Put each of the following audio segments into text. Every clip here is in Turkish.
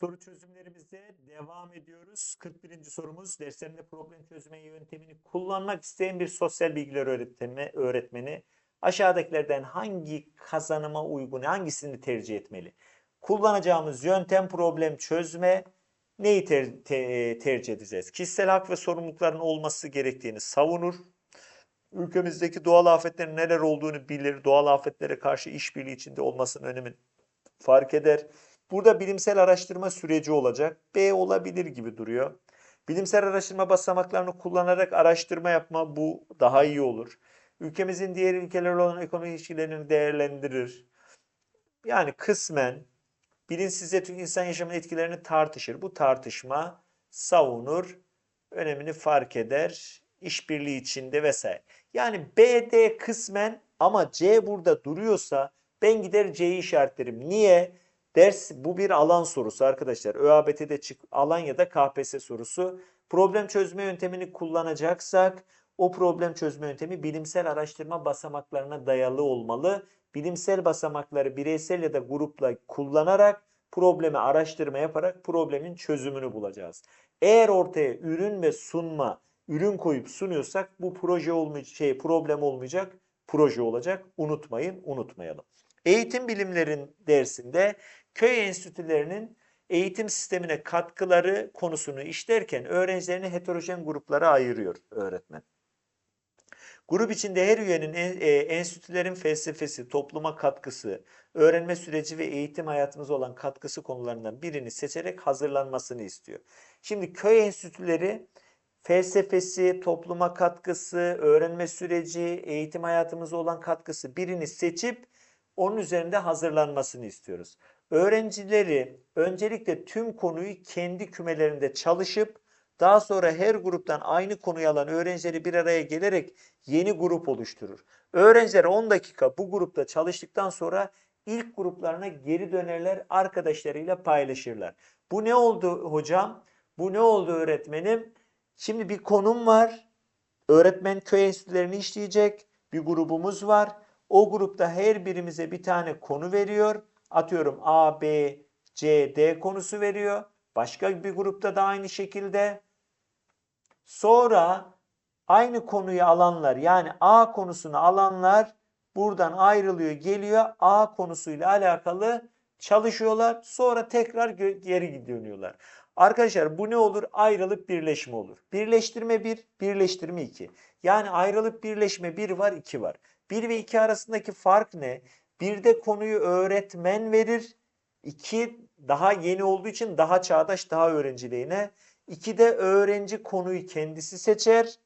soru çözümlerimize devam ediyoruz. 41. sorumuz derslerinde problem çözme yöntemini kullanmak isteyen bir sosyal bilgiler öğretmeni, öğretmeni aşağıdakilerden hangi kazanıma uygun, hangisini tercih etmeli? Kullanacağımız yöntem problem çözme. Neyi ter- te- tercih edeceğiz? Kişisel hak ve sorumlulukların olması gerektiğini savunur. Ülkemizdeki doğal afetlerin neler olduğunu bilir. Doğal afetlere karşı işbirliği içinde olmasının önemini fark eder. Burada bilimsel araştırma süreci olacak. B olabilir gibi duruyor. Bilimsel araştırma basamaklarını kullanarak araştırma yapma bu daha iyi olur. Ülkemizin diğer ülkelerle olan ekonomik ilişkilerini değerlendirir. Yani kısmen bilinçsizce tüm insan yaşamının etkilerini tartışır. Bu tartışma savunur, önemini fark eder, işbirliği içinde vesaire. Yani B, D kısmen ama C burada duruyorsa ben gider C'yi işaretlerim. Niye? Ders bu bir alan sorusu arkadaşlar. ÖABT'de çık alan ya da KPSS sorusu. Problem çözme yöntemini kullanacaksak o problem çözme yöntemi bilimsel araştırma basamaklarına dayalı olmalı. Bilimsel basamakları bireysel ya da grupla kullanarak problemi araştırma yaparak problemin çözümünü bulacağız. Eğer ortaya ürün ve sunma, ürün koyup sunuyorsak bu proje olmayacak, şey problem olmayacak, proje olacak. Unutmayın, unutmayalım. Eğitim bilimlerin dersinde köy enstitülerinin eğitim sistemine katkıları konusunu işlerken öğrencilerini heterojen gruplara ayırıyor öğretmen. Grup içinde her üyenin en- e, enstitülerin felsefesi, topluma katkısı, öğrenme süreci ve eğitim hayatımıza olan katkısı konularından birini seçerek hazırlanmasını istiyor. Şimdi köy enstitüleri felsefesi, topluma katkısı, öğrenme süreci, eğitim hayatımıza olan katkısı birini seçip onun üzerinde hazırlanmasını istiyoruz. Öğrencileri öncelikle tüm konuyu kendi kümelerinde çalışıp daha sonra her gruptan aynı konuyu alan öğrencileri bir araya gelerek yeni grup oluşturur. Öğrenciler 10 dakika bu grupta çalıştıktan sonra ilk gruplarına geri dönerler, arkadaşlarıyla paylaşırlar. Bu ne oldu hocam? Bu ne oldu öğretmenim? Şimdi bir konum var. Öğretmen köy enstitülerini işleyecek. Bir grubumuz var. O grupta her birimize bir tane konu veriyor. Atıyorum A, B, C, D konusu veriyor. Başka bir grupta da aynı şekilde. Sonra aynı konuyu alanlar yani A konusunu alanlar buradan ayrılıyor, geliyor. A konusuyla alakalı çalışıyorlar. Sonra tekrar geri dönüyorlar. Arkadaşlar bu ne olur? Ayrılıp birleşme olur. Birleştirme 1, birleştirme 2. Yani ayrılıp birleşme 1 var, 2 var. 1 ve 2 arasındaki fark ne? Birde konuyu öğretmen verir. 2 daha yeni olduğu için daha çağdaş, daha öğrenciliğine. 2'de öğrenci konuyu kendisi seçer.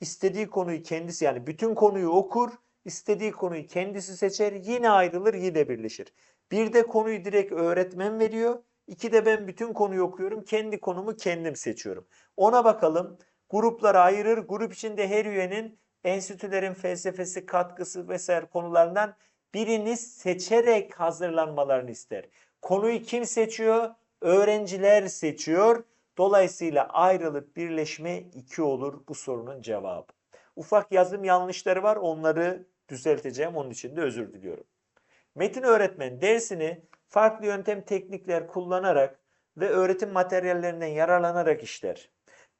İstediği konuyu kendisi yani bütün konuyu okur. istediği konuyu kendisi seçer. Yine ayrılır, yine birleşir. Bir de konuyu direkt öğretmen veriyor. İki de ben bütün konuyu okuyorum. Kendi konumu kendim seçiyorum. Ona bakalım. Gruplara ayırır. Grup içinde her üyenin enstitülerin felsefesi, katkısı vesaire konularından birini seçerek hazırlanmalarını ister. Konuyu kim seçiyor? Öğrenciler seçiyor. Dolayısıyla ayrılıp birleşme 2 olur bu sorunun cevabı. Ufak yazım yanlışları var. Onları düzelteceğim. Onun için de özür diliyorum. Metin öğretmen dersini farklı yöntem teknikler kullanarak ve öğretim materyallerinden yararlanarak işler.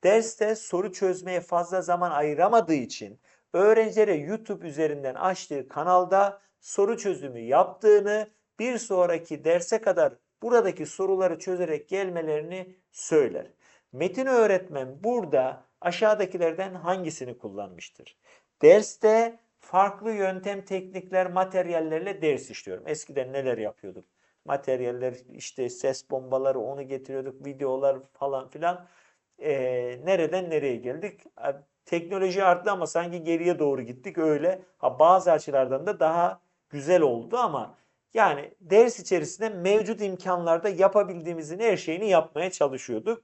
Derste soru çözmeye fazla zaman ayıramadığı için öğrencilere YouTube üzerinden açtığı kanalda soru çözümü yaptığını, bir sonraki derse kadar buradaki soruları çözerek gelmelerini söyler. Metin öğretmen burada aşağıdakilerden hangisini kullanmıştır? Derste farklı yöntem, teknikler, materyallerle ders işliyorum. Eskiden neler yapıyorduk? Materyaller işte ses bombaları onu getiriyorduk, videolar falan filan. Ee, nereden nereye geldik? Teknoloji arttı ama sanki geriye doğru gittik öyle. Ha, bazı açılardan da daha güzel oldu ama yani ders içerisinde mevcut imkanlarda yapabildiğimizin her şeyini yapmaya çalışıyorduk.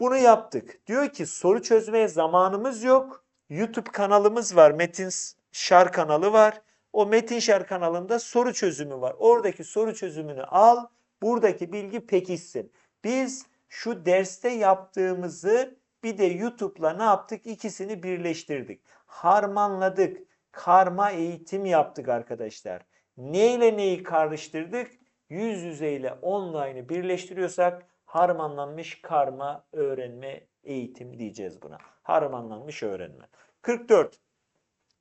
Bunu yaptık. Diyor ki soru çözmeye zamanımız yok. YouTube kanalımız var. Metin Şar kanalı var. O Metin Şar kanalında soru çözümü var. Oradaki soru çözümünü al. Buradaki bilgi pekişsin. Biz şu derste yaptığımızı bir de YouTube'la ne yaptık? İkisini birleştirdik. Harmanladık. Karma eğitim yaptık arkadaşlar. Neyle neyi karıştırdık? yüz yüze ile online'ı birleştiriyorsak harmanlanmış karma öğrenme eğitim diyeceğiz buna. Harmanlanmış öğrenme. 44.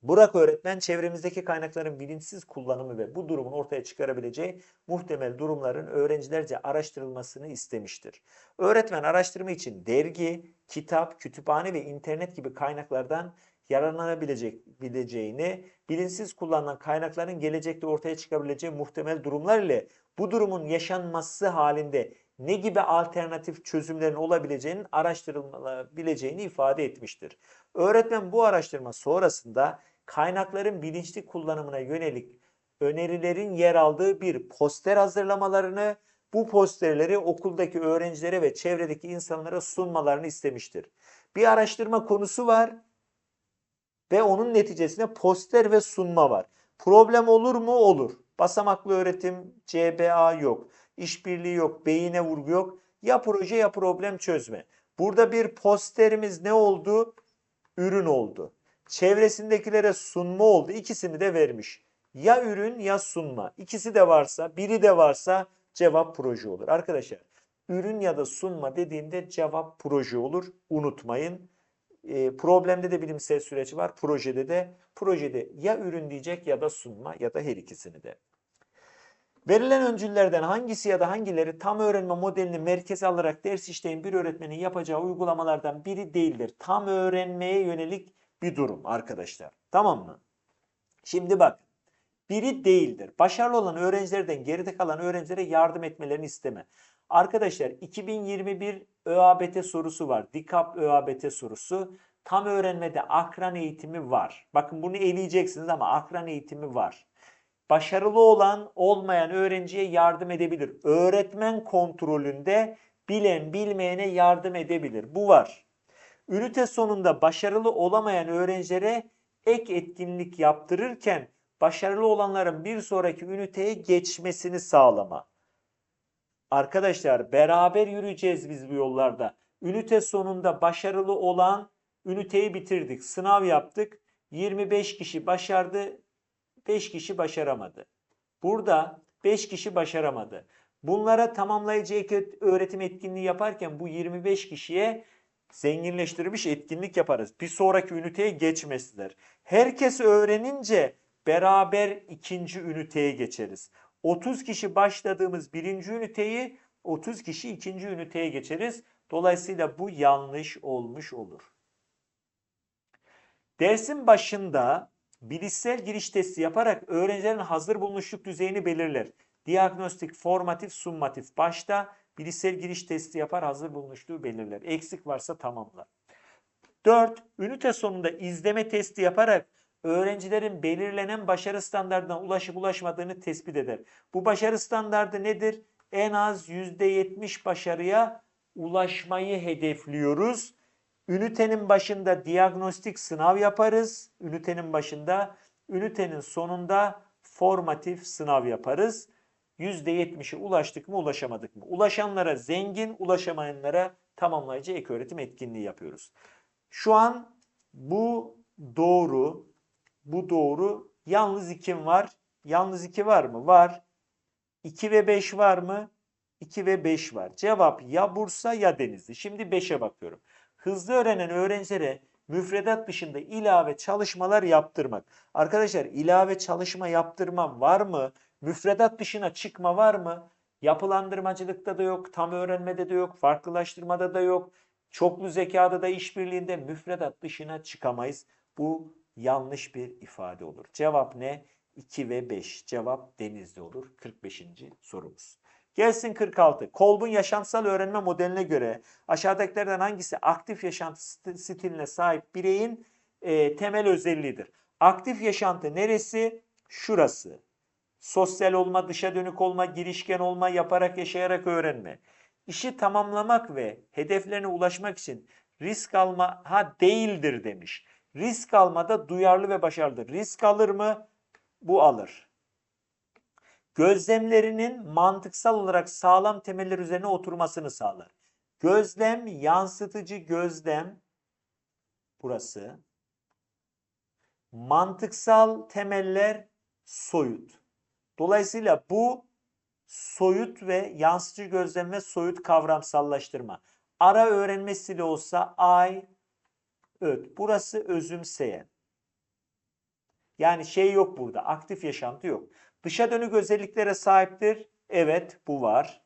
Burak öğretmen çevremizdeki kaynakların bilinçsiz kullanımı ve bu durumun ortaya çıkarabileceği muhtemel durumların öğrencilerce araştırılmasını istemiştir. Öğretmen araştırma için dergi, kitap, kütüphane ve internet gibi kaynaklardan yararlanabilecek bileceğini, bilinçsiz kullanılan kaynakların gelecekte ortaya çıkabileceği muhtemel durumlar ile bu durumun yaşanması halinde ne gibi alternatif çözümlerin olabileceğinin araştırılabileceğini ifade etmiştir. Öğretmen bu araştırma sonrasında kaynakların bilinçli kullanımına yönelik önerilerin yer aldığı bir poster hazırlamalarını, bu posterleri okuldaki öğrencilere ve çevredeki insanlara sunmalarını istemiştir. Bir araştırma konusu var ve onun neticesinde poster ve sunma var. Problem olur mu? Olur. Basamaklı öğretim, CBA yok. İşbirliği yok, beyine vurgu yok. Ya proje ya problem çözme. Burada bir posterimiz ne oldu? Ürün oldu. Çevresindekilere sunma oldu. İkisini de vermiş. Ya ürün ya sunma. İkisi de varsa, biri de varsa cevap proje olur. Arkadaşlar ürün ya da sunma dediğimde cevap proje olur. Unutmayın. E, problemde de bilimsel süreç var. Projede de projede ya ürün diyecek ya da sunma ya da her ikisini de. Verilen öncüllerden hangisi ya da hangileri tam öğrenme modelini merkeze alarak ders işleyen bir öğretmenin yapacağı uygulamalardan biri değildir. Tam öğrenmeye yönelik bir durum arkadaşlar. Tamam mı? Şimdi bak. Biri değildir. Başarılı olan öğrencilerden geride kalan öğrencilere yardım etmelerini isteme. Arkadaşlar 2021 ÖABT sorusu var. DİKAP ÖABT sorusu. Tam öğrenmede akran eğitimi var. Bakın bunu eleyeceksiniz ama akran eğitimi var. Başarılı olan olmayan öğrenciye yardım edebilir. Öğretmen kontrolünde bilen bilmeyene yardım edebilir. Bu var. Ünite sonunda başarılı olamayan öğrencilere ek etkinlik yaptırırken başarılı olanların bir sonraki üniteye geçmesini sağlama. Arkadaşlar beraber yürüyeceğiz biz bu yollarda. Ünite sonunda başarılı olan üniteyi bitirdik. Sınav yaptık. 25 kişi başardı. 5 kişi başaramadı. Burada 5 kişi başaramadı. Bunlara tamamlayıcı öğretim etkinliği yaparken bu 25 kişiye zenginleştirilmiş etkinlik yaparız. Bir sonraki üniteye geçmesidir. Herkes öğrenince beraber ikinci üniteye geçeriz. 30 kişi başladığımız birinci üniteyi 30 kişi ikinci üniteye geçeriz. Dolayısıyla bu yanlış olmuş olur. Dersin başında bilişsel giriş testi yaparak öğrencilerin hazır bulunuşluk düzeyini belirler. Diagnostik, formatif, summatif. Başta bilişsel giriş testi yapar hazır bulunuşluğu belirler. Eksik varsa tamamlar. 4. Ünite sonunda izleme testi yaparak öğrencilerin belirlenen başarı standartına ulaşıp ulaşmadığını tespit eder. Bu başarı standardı nedir? En az %70 başarıya ulaşmayı hedefliyoruz. Ünitenin başında diagnostik sınav yaparız. Ünitenin başında, ünitenin sonunda formatif sınav yaparız. %70'e ulaştık mı ulaşamadık mı? Ulaşanlara zengin, ulaşamayanlara tamamlayıcı ek öğretim etkinliği yapıyoruz. Şu an bu doğru, bu doğru. Yalnız 2 var. Yalnız 2 var mı? Var. 2 ve 5 var mı? 2 ve 5 var. Cevap ya Bursa ya Denizli. Şimdi 5'e bakıyorum. Hızlı öğrenen öğrencilere müfredat dışında ilave çalışmalar yaptırmak. Arkadaşlar ilave çalışma yaptırma var mı? Müfredat dışına çıkma var mı? Yapılandırmacılıkta da yok, tam öğrenmede de yok, farklılaştırmada da yok. Çoklu zekada da işbirliğinde müfredat dışına çıkamayız. Bu yanlış bir ifade olur. Cevap ne? 2 ve 5. Cevap denizli olur. 45. sorumuz. Gelsin 46. Kolb'un yaşamsal öğrenme modeline göre aşağıdakilerden hangisi aktif yaşantı stiline sahip bireyin e, temel özelliğidir? Aktif yaşantı neresi? Şurası. Sosyal olma, dışa dönük olma, girişken olma, yaparak yaşayarak öğrenme. İşi tamamlamak ve hedeflerine ulaşmak için risk alma ha değildir demiş. Risk almada duyarlı ve başarılıdır. Risk alır mı? Bu alır. Gözlemlerinin mantıksal olarak sağlam temeller üzerine oturmasını sağlar. Gözlem, yansıtıcı gözlem burası. Mantıksal temeller soyut. Dolayısıyla bu soyut ve yansıcı gözlem ve soyut kavramsallaştırma. Ara öğrenme stili olsa I, öt. Burası özümseyen. Yani şey yok burada. Aktif yaşantı yok. Dışa dönük özelliklere sahiptir. Evet bu var.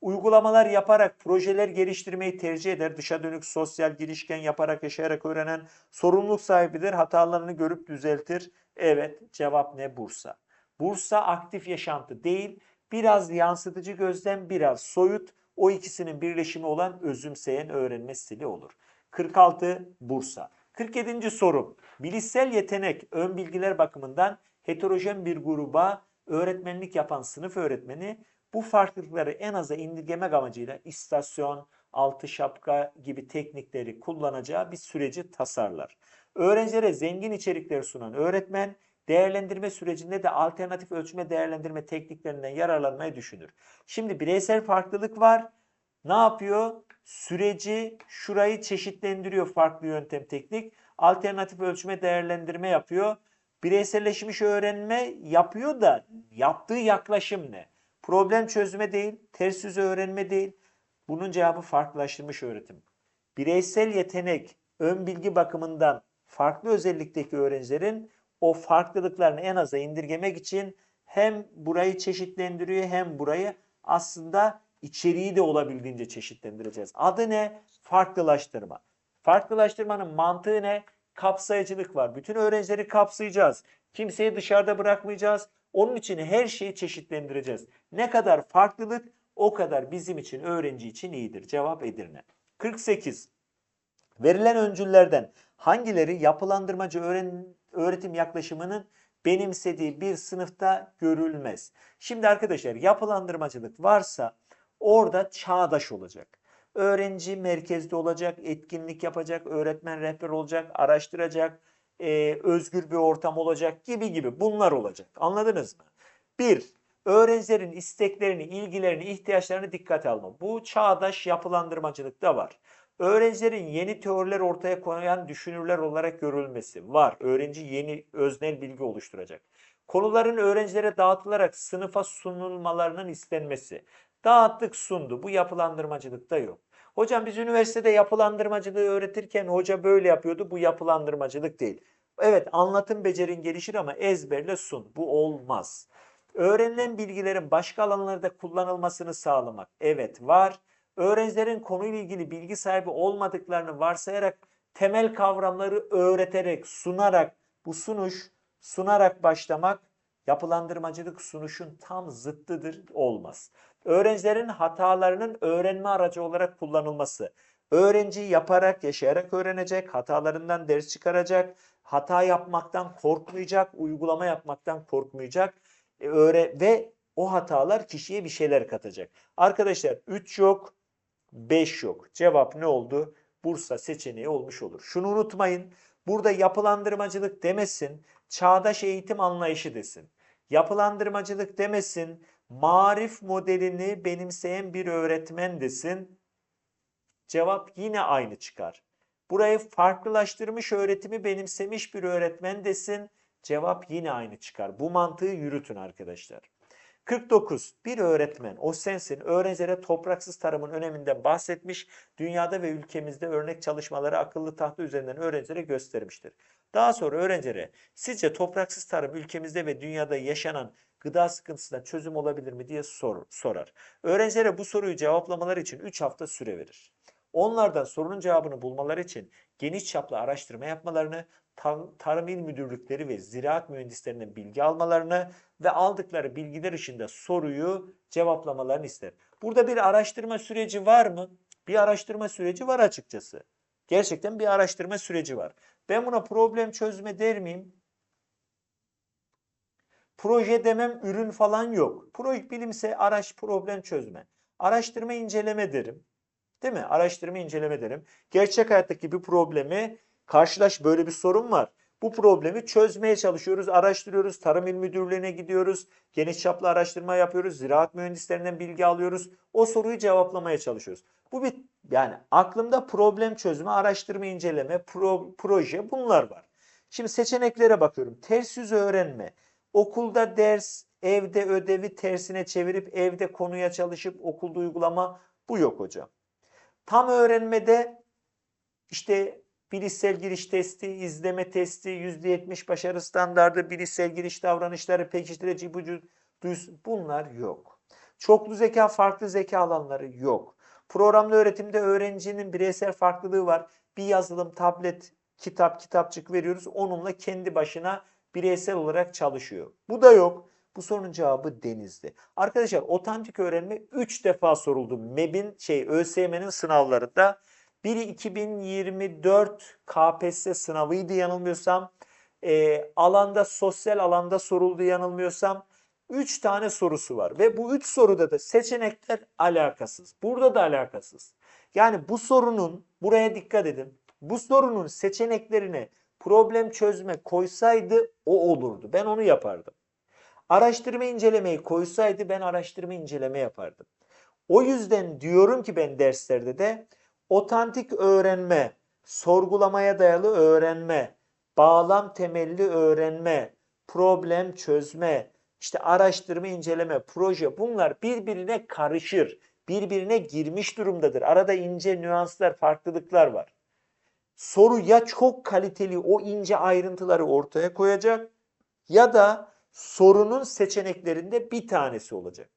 Uygulamalar yaparak projeler geliştirmeyi tercih eder. Dışa dönük sosyal girişken yaparak yaşayarak öğrenen sorumluluk sahibidir. Hatalarını görüp düzeltir. Evet cevap ne? Bursa. Bursa aktif yaşantı değil. Biraz yansıtıcı gözlem biraz soyut. O ikisinin birleşimi olan özümseyen öğrenme stili olur. 46 Bursa. 47. sorum. Bilişsel yetenek ön bilgiler bakımından heterojen bir gruba öğretmenlik yapan sınıf öğretmeni bu farklılıkları en aza indirgemek amacıyla istasyon, altı şapka gibi teknikleri kullanacağı bir süreci tasarlar. Öğrencilere zengin içerikleri sunan öğretmen değerlendirme sürecinde de alternatif ölçme değerlendirme tekniklerinden yararlanmayı düşünür. Şimdi bireysel farklılık var. Ne yapıyor? Süreci şurayı çeşitlendiriyor farklı yöntem teknik. Alternatif ölçme değerlendirme yapıyor. Bireyselleşmiş öğrenme yapıyor da yaptığı yaklaşım ne? Problem çözme değil, ters yüz öğrenme değil. Bunun cevabı farklılaştırmış öğretim. Bireysel yetenek, ön bilgi bakımından farklı özellikteki öğrencilerin o farklılıklarını en aza indirgemek için hem burayı çeşitlendiriyor hem burayı aslında içeriği de olabildiğince çeşitlendireceğiz. Adı ne? Farklılaştırma. Farklılaştırmanın mantığı ne? Kapsayıcılık var. Bütün öğrencileri kapsayacağız. Kimseyi dışarıda bırakmayacağız. Onun için her şeyi çeşitlendireceğiz. Ne kadar farklılık o kadar bizim için öğrenci için iyidir. Cevap Edirne. 48. Verilen öncüllerden hangileri yapılandırmacı öğren öğretim yaklaşımının benimsediği bir sınıfta görülmez? Şimdi arkadaşlar yapılandırmacılık varsa orada çağdaş olacak. Öğrenci merkezde olacak, etkinlik yapacak, öğretmen rehber olacak, araştıracak, e, özgür bir ortam olacak gibi gibi bunlar olacak. Anladınız mı? Bir, öğrencilerin isteklerini, ilgilerini, ihtiyaçlarını dikkate alma. Bu çağdaş yapılandırmacılıkta var. Öğrencilerin yeni teoriler ortaya koyan düşünürler olarak görülmesi var. Öğrenci yeni öznel bilgi oluşturacak. Konuların öğrencilere dağıtılarak sınıfa sunulmalarının istenmesi. Dağıttık sundu. Bu yapılandırmacılıkta yok. Hocam biz üniversitede yapılandırmacılığı öğretirken hoca böyle yapıyordu. Bu yapılandırmacılık değil. Evet anlatım becerin gelişir ama ezberle sun. Bu olmaz. Öğrenilen bilgilerin başka alanlarda kullanılmasını sağlamak. Evet var. Öğrencilerin konuyla ilgili bilgi sahibi olmadıklarını varsayarak temel kavramları öğreterek, sunarak bu sunuş sunarak başlamak yapılandırmacılık sunuşun tam zıttıdır olmaz. Öğrencilerin hatalarının öğrenme aracı olarak kullanılması. Öğrenci yaparak, yaşayarak öğrenecek, hatalarından ders çıkaracak, hata yapmaktan korkmayacak, uygulama yapmaktan korkmayacak e, öğre ve o hatalar kişiye bir şeyler katacak. Arkadaşlar 3 yok, 5 yok. Cevap ne oldu? Bursa seçeneği olmuş olur. Şunu unutmayın. Burada yapılandırmacılık demesin, çağdaş eğitim anlayışı desin. Yapılandırmacılık demesin, marif modelini benimseyen bir öğretmen desin. Cevap yine aynı çıkar. Burayı farklılaştırmış öğretimi benimsemiş bir öğretmen desin. Cevap yine aynı çıkar. Bu mantığı yürütün arkadaşlar. 49. Bir öğretmen, o sensin, öğrencilere topraksız tarımın öneminden bahsetmiş, dünyada ve ülkemizde örnek çalışmaları akıllı tahta üzerinden öğrencilere göstermiştir. Daha sonra öğrencilere sizce topraksız tarım ülkemizde ve dünyada yaşanan gıda sıkıntısına çözüm olabilir mi diye sor, sorar. Öğrencilere bu soruyu cevaplamaları için 3 hafta süre verir. Onlardan sorunun cevabını bulmaları için geniş çaplı araştırma yapmalarını, Tarım İl Müdürlükleri ve ziraat mühendislerinden bilgi almalarını ve aldıkları bilgiler ışığında soruyu cevaplamalarını ister. Burada bir araştırma süreci var mı? Bir araştırma süreci var açıkçası. Gerçekten bir araştırma süreci var. Ben buna problem çözme der miyim? Proje demem, ürün falan yok. Proje bilimse araç problem çözme. Araştırma inceleme derim. Değil mi? Araştırma inceleme derim. Gerçek hayattaki bir problemi karşılaş böyle bir sorun var. Bu problemi çözmeye çalışıyoruz, araştırıyoruz, Tarım İl Müdürlüğü'ne gidiyoruz, geniş çaplı araştırma yapıyoruz, ziraat mühendislerinden bilgi alıyoruz. O soruyu cevaplamaya çalışıyoruz. Bu bir yani aklımda problem çözme, araştırma inceleme, pro, proje bunlar var. Şimdi seçeneklere bakıyorum. Ters yüz öğrenme, okulda ders, Evde ödevi tersine çevirip evde konuya çalışıp okulda uygulama bu yok hocam. Tam öğrenmede işte bilişsel giriş testi, izleme testi, %70 başarı standardı, bilişsel giriş davranışları, pekiştirici ipucu bunlar yok. Çoklu zeka, farklı zeka alanları yok. Programlı öğretimde öğrencinin bireysel farklılığı var. Bir yazılım, tablet, kitap, kitapçık veriyoruz. Onunla kendi başına bireysel olarak çalışıyor. Bu da yok. Bu sorunun cevabı denizli. Arkadaşlar otantik öğrenme 3 defa soruldu. MEB'in şey ÖSYM'nin sınavlarında. Biri 2024 KPSS sınavıydı yanılmıyorsam. Ee, alanda sosyal alanda soruldu yanılmıyorsam. 3 tane sorusu var ve bu 3 soruda da seçenekler alakasız. Burada da alakasız. Yani bu sorunun buraya dikkat edin. Bu sorunun seçeneklerine problem çözme koysaydı o olurdu. Ben onu yapardım. Araştırma incelemeyi koysaydı ben araştırma inceleme yapardım. O yüzden diyorum ki ben derslerde de otantik öğrenme, sorgulamaya dayalı öğrenme, bağlam temelli öğrenme, problem çözme, işte araştırma, inceleme, proje bunlar birbirine karışır. Birbirine girmiş durumdadır. Arada ince nüanslar, farklılıklar var. Soru ya çok kaliteli o ince ayrıntıları ortaya koyacak ya da sorunun seçeneklerinde bir tanesi olacak.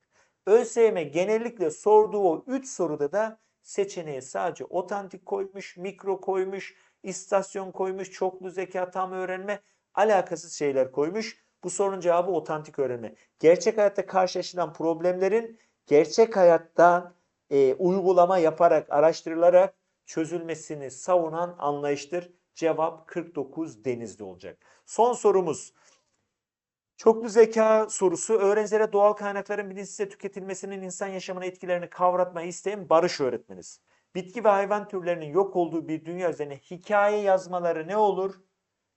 ÖSYM genellikle sorduğu o 3 soruda da seçeneğe sadece otantik koymuş, mikro koymuş, istasyon koymuş, çoklu zeka, tam öğrenme, alakasız şeyler koymuş. Bu sorunun cevabı otantik öğrenme. Gerçek hayatta karşılaşılan problemlerin gerçek hayatta e, uygulama yaparak, araştırılarak çözülmesini savunan anlayıştır. Cevap 49 denizli olacak. Son sorumuz. Çoklu zeka sorusu öğrencilere doğal kaynakların bilinçsizce tüketilmesinin insan yaşamına etkilerini kavratmayı isteyen Barış öğretmeniz. Bitki ve hayvan türlerinin yok olduğu bir dünya üzerine hikaye yazmaları ne olur?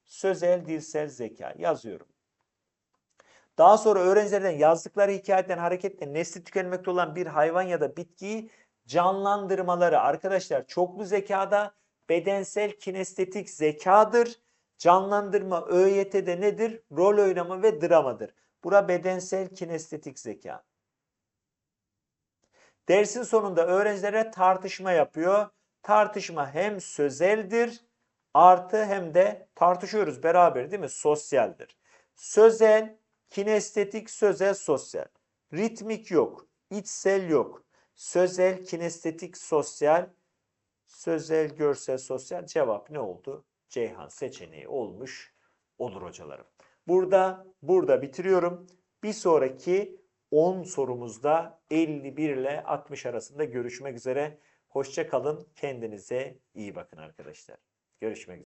Sözel, dilsel zeka yazıyorum. Daha sonra öğrencilerden yazdıkları hikayeden hareketle nesli tükenmekte olan bir hayvan ya da bitkiyi canlandırmaları. Arkadaşlar çoklu zekada bedensel kinestetik zekadır. Canlandırma ÖYT'de nedir? Rol oynama ve dramadır. Bura bedensel kinestetik zeka. Dersin sonunda öğrencilere tartışma yapıyor. Tartışma hem sözeldir artı hem de tartışıyoruz beraber değil mi? Sosyaldir. Sözel, kinestetik, sözel, sosyal. Ritmik yok. içsel yok. Sözel, kinestetik, sosyal. Sözel, görsel, sosyal. Cevap ne oldu? Ceyhan seçeneği olmuş olur hocalarım. Burada burada bitiriyorum. Bir sonraki 10 sorumuzda 51 ile 60 arasında görüşmek üzere. Hoşça kalın. Kendinize iyi bakın arkadaşlar. Görüşmek üzere.